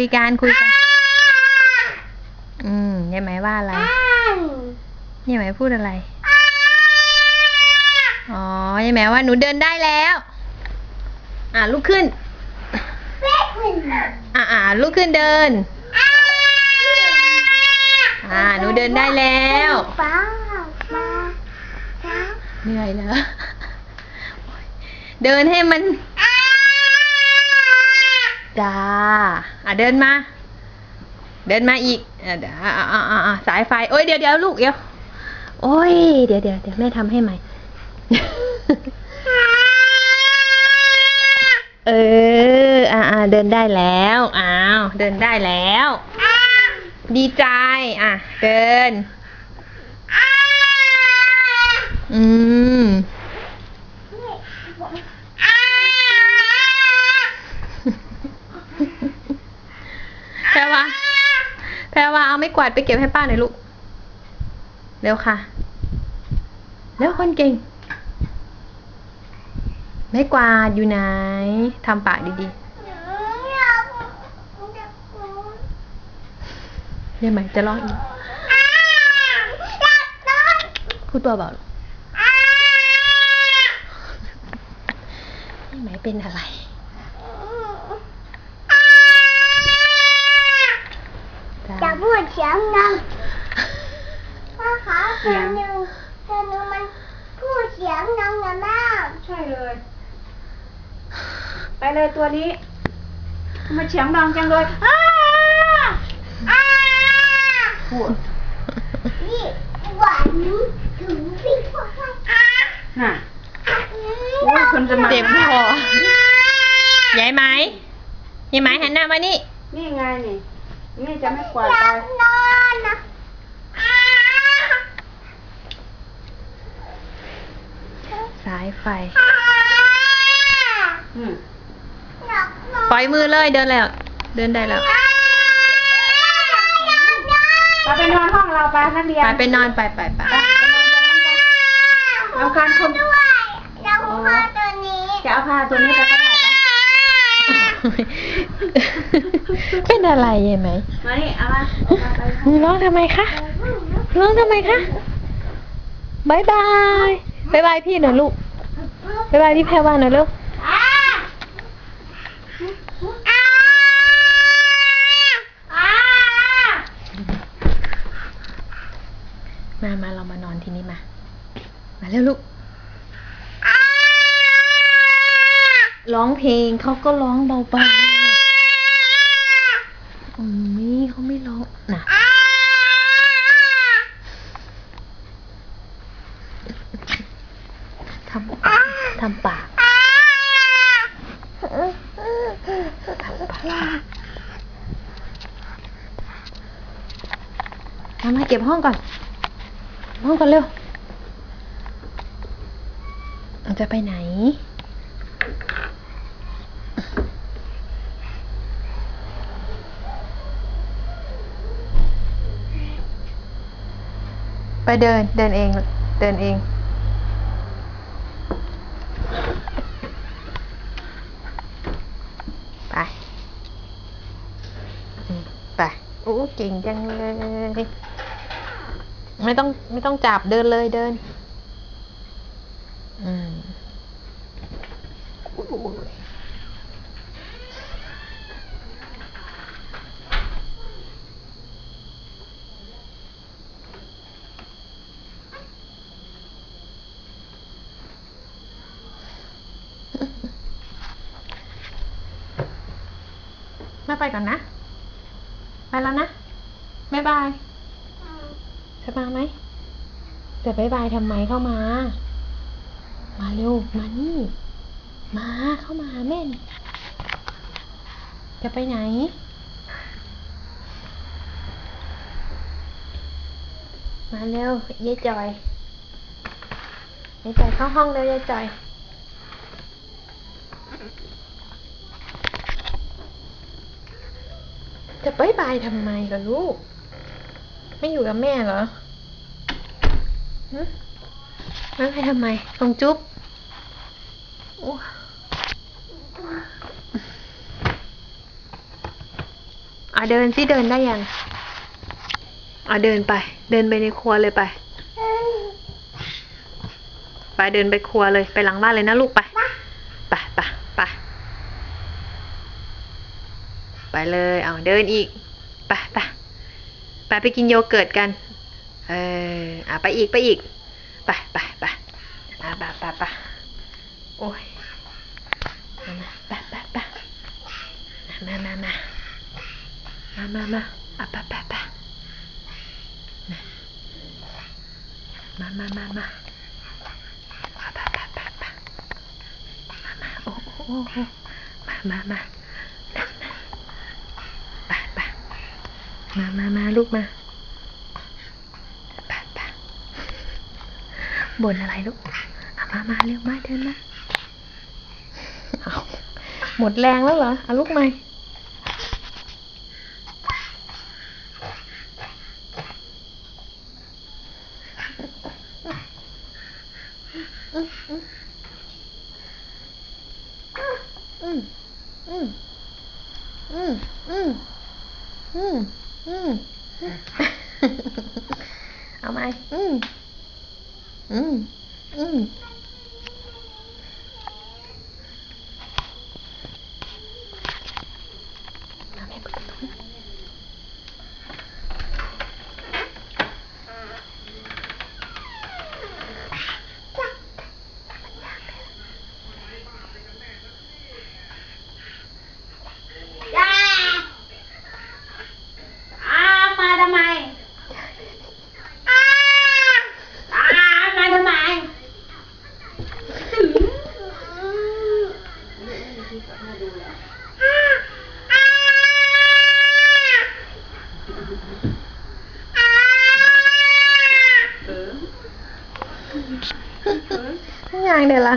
คุยกันคุยกัน อืมยายไหมว่าอะไรยายไหมพูดอะไร อ๋อยายไหมว่าหนูเดินได้แล้ว อ่าลุกขึ้น อ่าอ่าลุกขึ้นเดิน อ่าหนูเดินได้แล้วป้าป้าป้าเหนื่อยแล้ว เดินให้มัน จ้า อะเดินมา เดินมาอีกอะเดี๋ยวอะอะอะอะสายไฟโอ้ยเดี๋ยวเดี๋ยวลูกเดี๋ยวโอ้ยเดี๋ยวเดี๋ยวเดี๋ยวแม่ทำให้ใหม่ เอออ่าอ่าเดินได้แล้วอ้าวเดินได้แล้ว ดีใจ อะ เดิน อืม แพรวาแพรวาเอา ไม้กวาดไปเก็บให้ป้าหน่อยลูก เร็วค่ะ เร็วคนเก่ง ไม้กวาดอยู่ไหนทำปากดีๆได้ไหมจะร้องอีกพูดตัวเบาลูกได้ไหมเป็นอะไร จะ พูดเสียงดังป้าคะเสียงหนึ่งเสียงหนึ่งมันพูดเสียงดังนะแม่ใช่เลย ไปเลยตัวนี้ทำไมาเสียงดังจังเลยอ้าอ้าพูดนี่หวานถึงพี่พ่ออ้าน่ะโอ้ยคนจะมาเจ็บคอยายไหมยายไหมหันหน้ามานี่ นี่ไงนี่ นี่จะไม่กวาดอยาไปกนอนนะอ้าสายไฟอ้าอืมอยากนอนปล่อยมือเลยเดินแล้ว เดินได้แล้วอ้าอยากนอนไปไปนอนห้องเราไปนักเรียน ไปไปนอนไปไปไปไปไปนอนตรงนั้นไปเอาการคมด้วยแล้วพ่อตัวนี้ จะเอาผ้าตัวนี้ไปก็ได้ปะ เป็นอะไรยายไหมมานี่เอามาเอามาไปร้องทำไมคะร้องทำไมคะบายบายบายบายพี่หน่อยลูกบายบายพี่แพรวาหน่อยลูกอ้าอ้าอ้ามามาเรามานอนที่นี่มา มาเร็วลูกอ้าร้องเพลงเขาก็ร้องเบาๆอืมนี่ เขาไม่ร้องน่ะอ้าทำทำปากอ้าทำปากมามาเก็บห้องก่อนเก็บห้องก่อนเร็วเราจะไปไหน ไปเดินเดินเองเดินเองไปไปโอ้เก่งจังเลยไม่ต้องไม่ต้องจับเดินเลยเดิน อืมอุ๊ยอุ๊ยแม่ ไปก่อนนะ ไปแล้วนะบ๊ายบายจะมาไหมจะบ๊ายบายทำไมเข้ามา มาเร็ว มานี่ มาเข้ามาแม่นี่จะไปไหน มาเร็วยายจอยยายจอยเข้าห้องเร็วยายจอย จะบายบายทำไมล่ะลูก ไม่อยู่กับแม่เหรอหึไม่ไปทำไมตรงจุ๊บอะเดินสิเดินได้ยังอะเดินไป เดินไปในครัวเลยไป ไปเดินไปครัวเลยไปหลังบ้านเลยนะลูกไปไปไปไป เลย เอาเดินอีก ไปไปไปไปกินโยเกิร์ตกัน เอออะไปอีกไปอีก ไปไปไปอะไปไปไปโอ้ยมาไปไปไปมามามามามามาอะไปไปไปมามามามาอะไปไปไปไปมามาโอ้โอ้โอ้มามามาไปไป มามามาลูกมาไปไปบ่นอะไรลูกเอามามาเร็วมาเดินมาเอาหมดแรงแล้วเหรอเอาลูกใหม่อืมอืมอื มอืมอืมอืม เอาไหมอืม อืม อืม มาแม่เปิดประตูนะ จ้าอ้ามาทำไมอ้าอ้ามาทำไม ยังเดี๋ยวละ